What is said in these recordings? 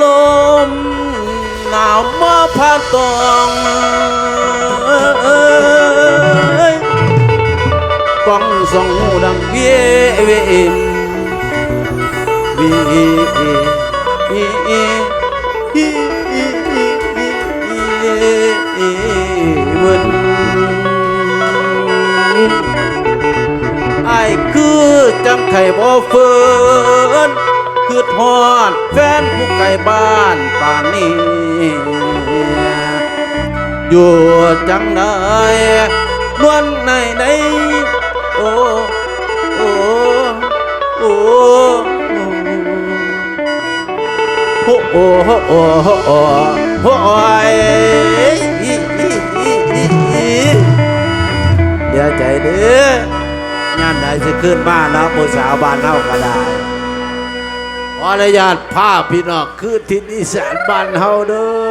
lôm nào mơ pha toàn. Con dòng đằng ghế vì จังไข่บ่เฟินคือทอดแฟนผู้ไกลบ้านป่านนี้อยู่จังได้นวลในในโอ้โอ้โอ้โอ้โอ้โอ้โอ้โอ้โอ้ยเดี๋ยวใจเด้อานไหนจะขึ้นบ้านแล้วผู้สาวบ้านเฮาก็ได้ขออนุญาตภาพพี่น้องคือทิศอีสานบ้านเฮาเด้อ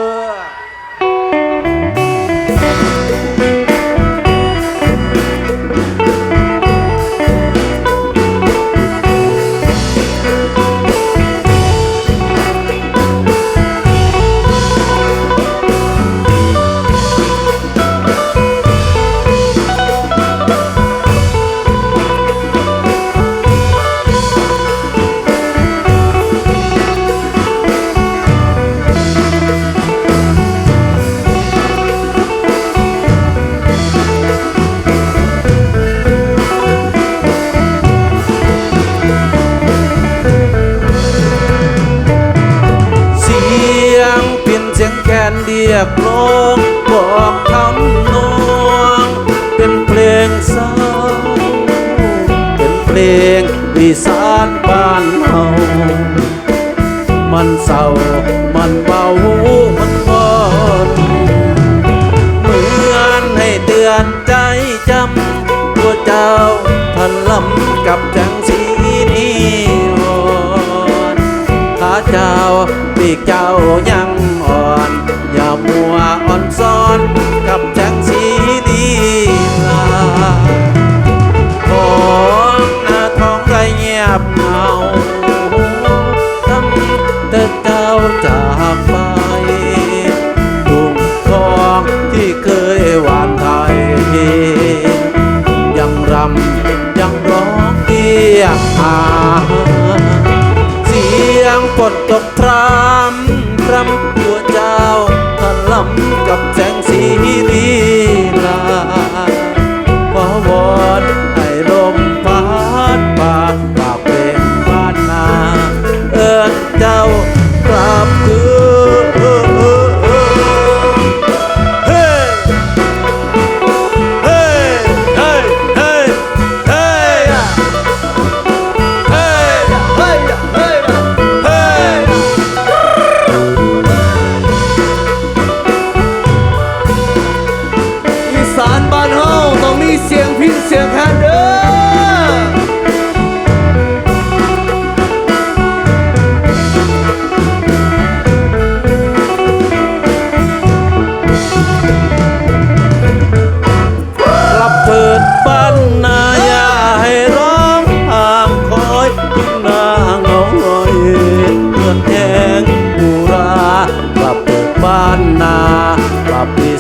ยกร้องบอกคำนองเป็นเพลงเศร้า เป็นเพลงอีสานบ้านเฮามันเศร้ามันเบามันวอนเหมือนให้เตือนใจจำตัวเจ้าทันลำกับจังสีนี้อ่อนข้าเจ้าปีกเจ้ายัง มัวอ่อนซ้อนกับแสงสีดีลาของอาทองไรเงียบเหงาตั้งแต่เจ้าจากไปทุ่งทองที่เคยหวานไทย ยังรำยังร้องเรียกหา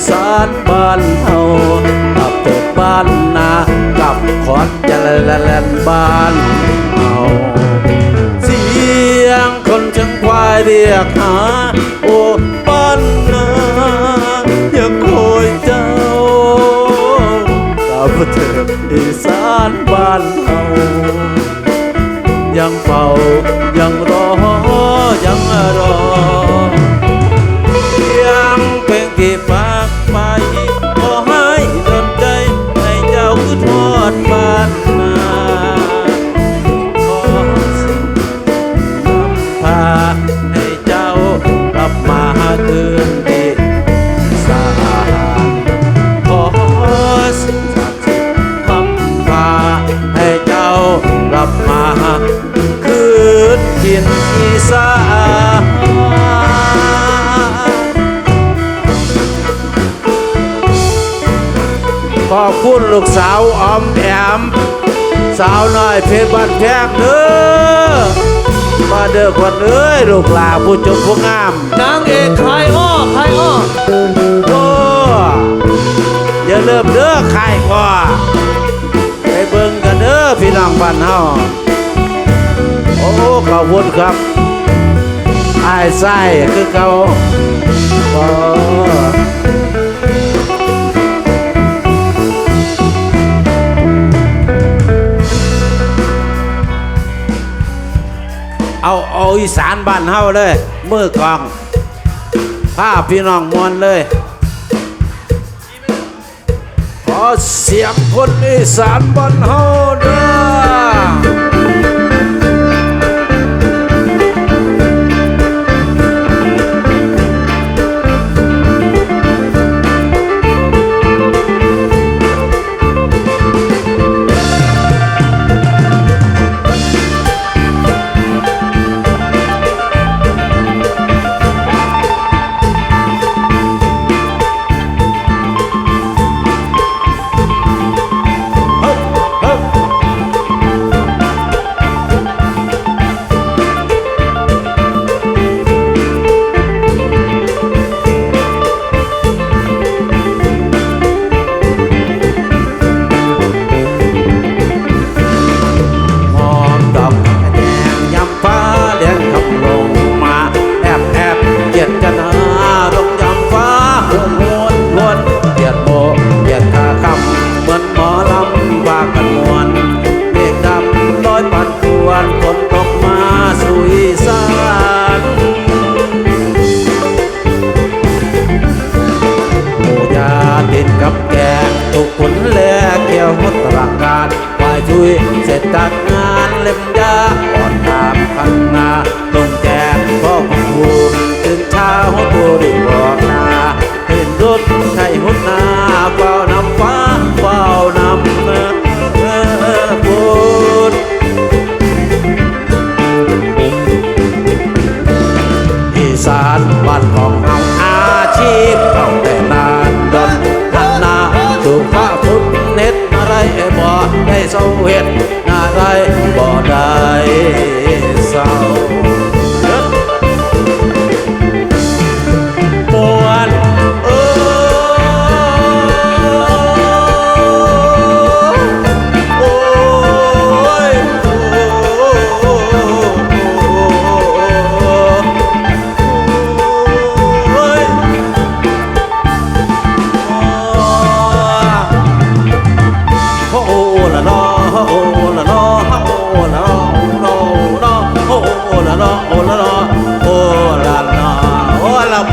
สานบ้านเฮากลับเถิดบ้านนากับขอนจะแลนแลนบ้านเฮาเสียงคนเชิงควายเรียกหา โอ้บ้านนาอย่าคอยเจ้ากับเถิดอีสานบ้านเฮายังเฝ้ายังรอยังรอ สาวน้อยเพชรบ้านแพงเด้อมาเด้อคนเอ้ยลูกหลาผู้จบผู้งามนางเอกขายอ้อขายอ้อโอ้อย่าเริ่มเด้อใครกว่าไปเบิ่งกันเด้อพี่น้องบ้านเฮาโอ้ขอบคุณครับไอ้ไส้คือเขาโอ้เอ อาอีสานบ้านเฮาเลยมือกองผ้าพี่น้องมวนเลยขอเสียงคนอีสานบ้านเฮาเด้อ เ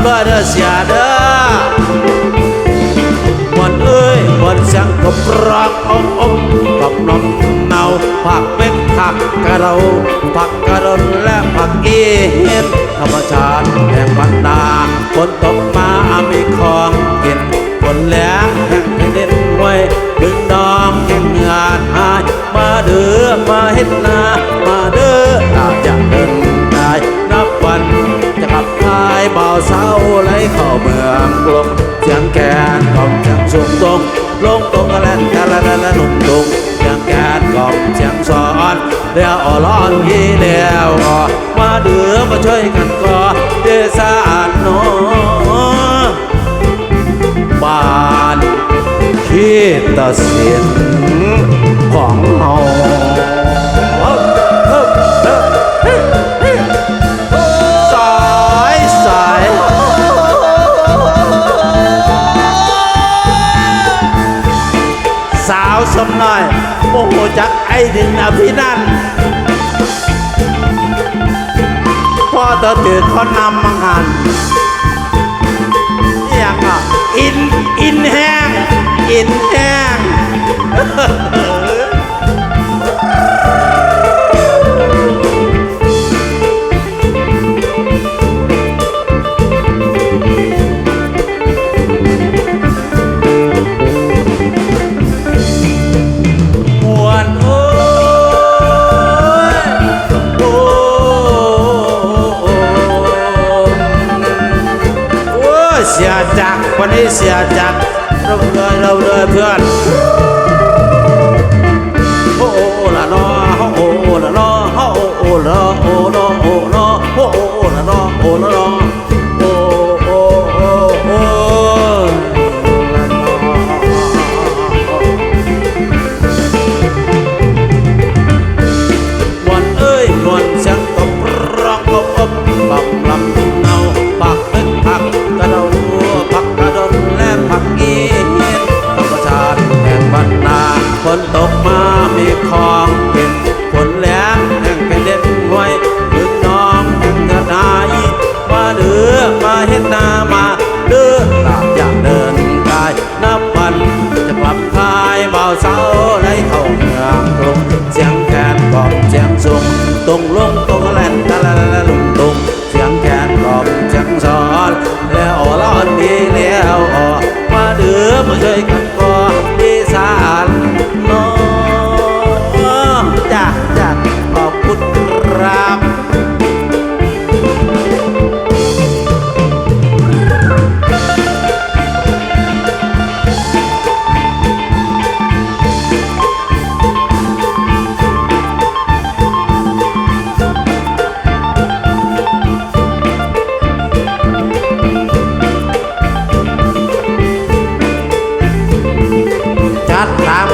ด้อเด้อเสียเด้อวันเอ้ยวันเสียงกบรักอมอมกับน้องเนาผักเป็นผักกระเราผักกระดนและผักอีเห็นธรรมชาติแห่งบรรดาฝนตกมามีของกินฝนแล้งแห่งแผ่นดินไว้ดึงดองแห่งงานหายมาเด้อมาเฮ็ดนามาเด้ออาจจะ เบาเศร้าไหลเข้าเมืองกลมเสียงแกนของเสียงสูงตรงลงตรงกระแลนกระแลนและหนุ่มตรงเสียงแกนของเสียงสอนเดี๋ยวอ่อร้อนยี่เดียวอมาเดือมาช่วยกันก่อเดสานโนบานขีตะเสียนของเฮา จักไอ้ดินอภินันพ่อเธอตื่นเขานำมังหัน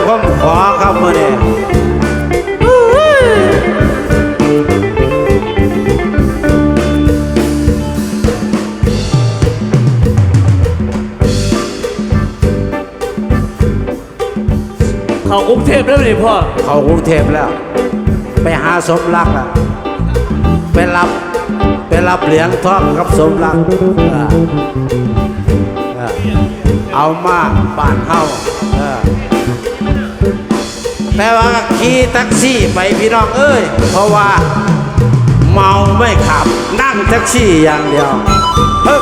คมขวาครับมื่อนี้เขากรุงเทพแล้วนี่พ่อ เขากรุงเทพแล้ว ไปหาสมรักแล้ไปรับไปรับเหรียญทองกับสมรัก เอามาบ้านเฮา แปลว่าขี่แท็กซี่ไปพี่น้องเอ้ย เพราะว่าเมาไม่ขับ นั่งแท็กซี่อย่างเดียวเฮ้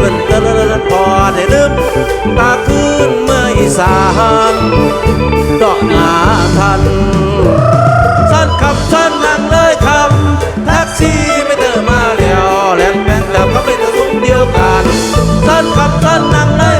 เป็นเดินพอได้ลืมตาคืนเมื่อสานดอหนาพัน สั้นขับสั้นนั่งเลยคำแท็กซี่ไม่เจอมาแล้วแลนแบนแบบเขาเป็นกระสุนเดียวกัน สั้นขับสั้นนั่งเลย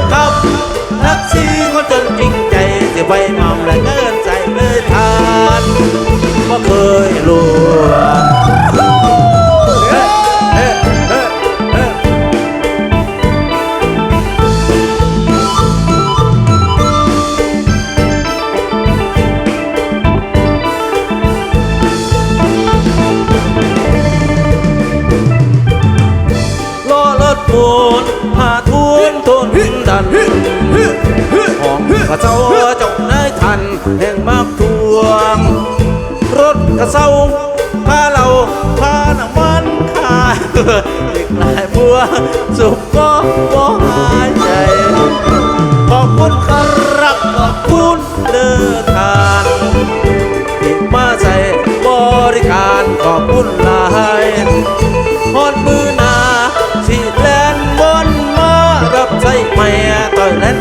น ของกระเจ้าจงนายทันแห่งมากทวง รถกระเซ้าพาเราพาน้ำมันขายเด็กนายบัวสุขก็บ่หายใจ ขอบคุณครับขอบคุณเดินทางที่มาใส่บริการขอบคุณหลาย Berlin.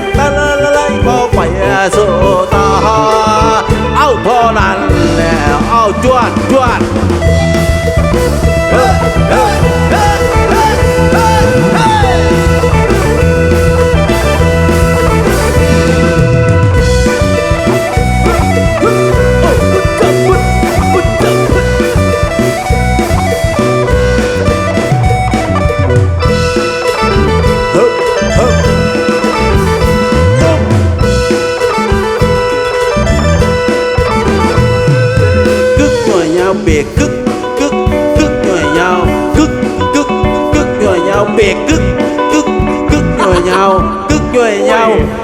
กึกกึกกึกหน่วยเงากึกหน่วยเงา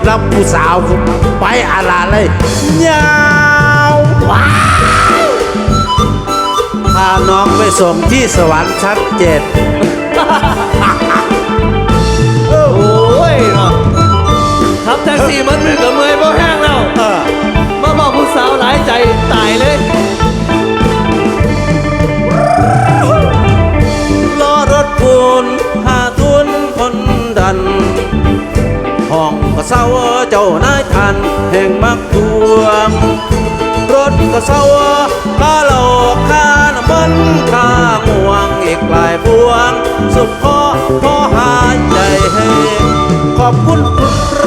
รับผู้สาวไปอาลาเลยเงาว้พาน้องไปส่งที่สวรรค์ชั้นเจ็ดโอ้ยเนาะทับแท็กซี่มันมือกับมือเพราะแห้งแล้วมาบอกผู้สาวหลายใจตายเลย เศร้าเจ้านายทันแห่งมักทวงรถก็เศร้าค่าหล้าค่าน้ำมันค่าง่วงอีกหลายพวง สุดพอพอหายใจให้ขอบคุณค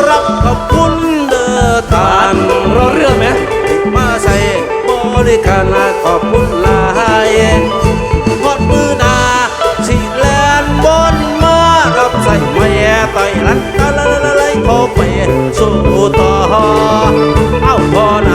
รับขอบคุณเด้อทานรอเรื่องไหมมาใส่บริการขอบคุณลายกอดมือนาสิแลนบนมารับใส่ไม่แย่ต่อยลันตะ ไปสู้ต่อ เอาพอ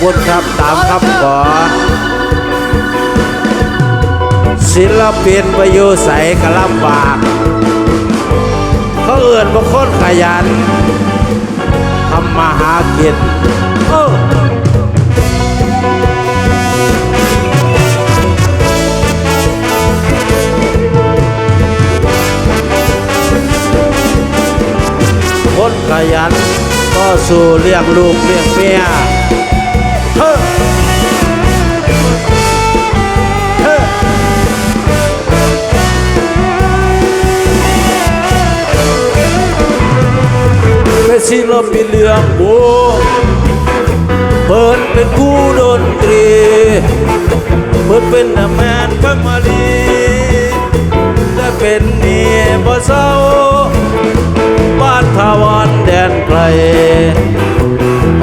คุณครับตามคำขอ ศิลปินไปอยู่ใสกระลำบาก เขาเอื่นบางคนขยันทำมาหากินเออคนขยันก็สู่เลี้ยงลูกเลี้ยงเมีย เฮ้อเฮ้อเป็นศิลปินเรื่องโบเปิดเป็นผู้ดนตรี เปิดเป็นแมนแฟมิลีและเป็นเมียบ่เศร้าบ้านทาวันแดนไกล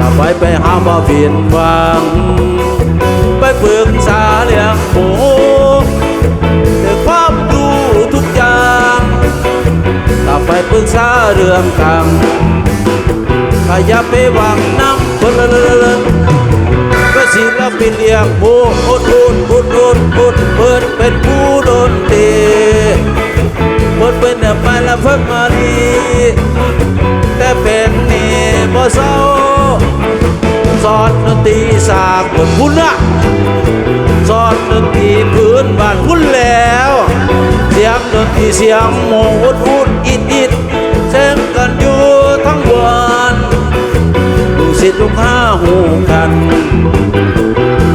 ถ้าไปไปหาบ่เปลี่ยนฟังไปปรึกษาเรื่องหมูแต่ความรู้ทุกอย่างถ้าไปปรึกษาเรื่องกรรมก็อย่าไปวังน้ำคนละละละก็ศิลปินเลี้ยงผู้อุดอุดอุดอุดอุดเปิดเป็นผู้ดนตรีเปิดเป็นแต่ไปละเพิ่มมาดีแต่เป็นนี่ บ่เศร้าสอนดนตรีสากลคุณนะสอนดนตรีพื้นบ้านคุณแล้ว เสียงดนตรีเสียงโมอุดอุดอิดอิดเสียงกันอยู่ทั้งวันลูกศิษย์ลูกห้าหูกัน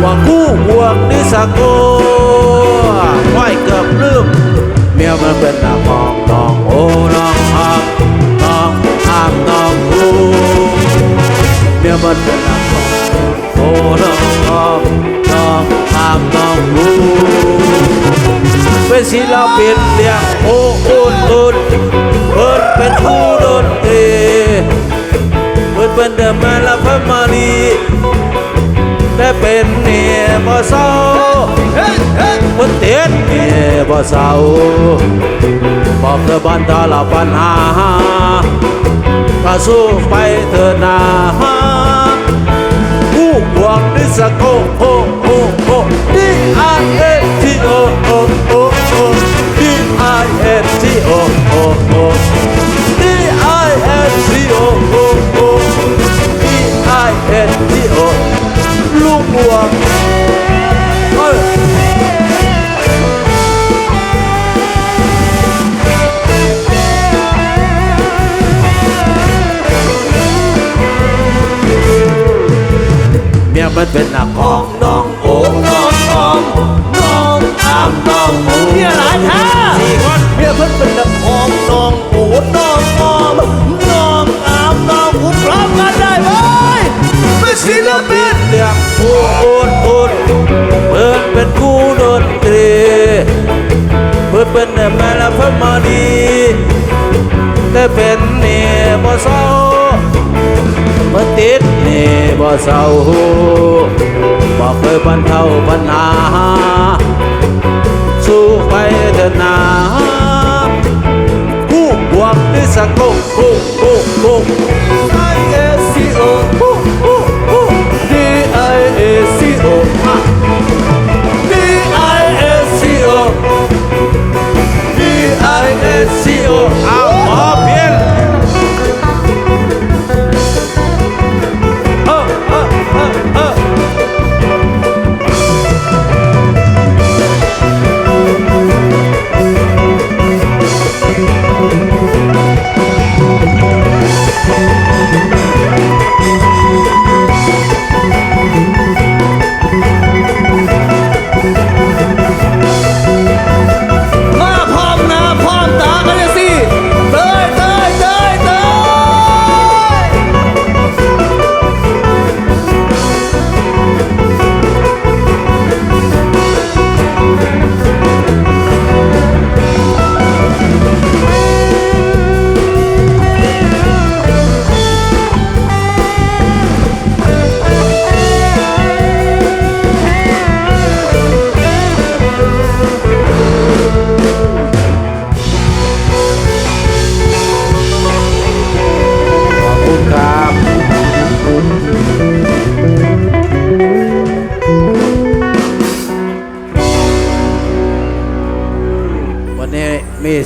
ว่าคู่บวกนิสโกไหวเกือบลืมเมียมันเป็นนางมองน้องโอ้น้องหามน้องหามน้อง หูเมียมันเป็นนางมองโอ้น้องหามน้องหามน้องหูเป็นศิลปินเลี้ยงโอ้อุ่นอุ่นเพิ่นเป็นผู้ดนตรีเพิ่นเป็นเดอะแมนและพมารีแต่เป็นเนี่ยบ่เศร้าเฮ้ยเฮ้ยนเนี่ยบ่เศร้าบอกเธอบันทาละปัญหาก็สู้ไปเถอนา One is a go, oh, oh, oh. D I N T O, oh, oh, oh. D I N T O, oh, oh. D I N T O, oh, oh. D I N T O. Look one. มันเป็นนักร้องน้องโอ้น้องน้องน้องอามน้องหมูเนี่ยหลายแท้สี่คนเมียเพิ่นเป็นนักหอมน้องโอ้น้องออมน้องอามน้องหูพร้อมกันได้ไหมเป็นศิลปินเรื่องผู้อุดอุดเปิดเป็นผู้ดนตรีเปิดเป็นแม่และพมาดีแต่เป็นเนี่ยบ่เศร้ามาติดนี่บ่เศร้า บอกเคยบรรเทาปัญหา สู้ไปเถิดนาผู้บวกด้วยสังคมผู้ผู้ผู้ I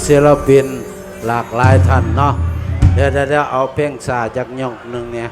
ศิลปินหลากหลายท่านเนาะเดี๋ยวเดี๋ยวเอาเพลงสาจากยงหนึ่งเนี่ย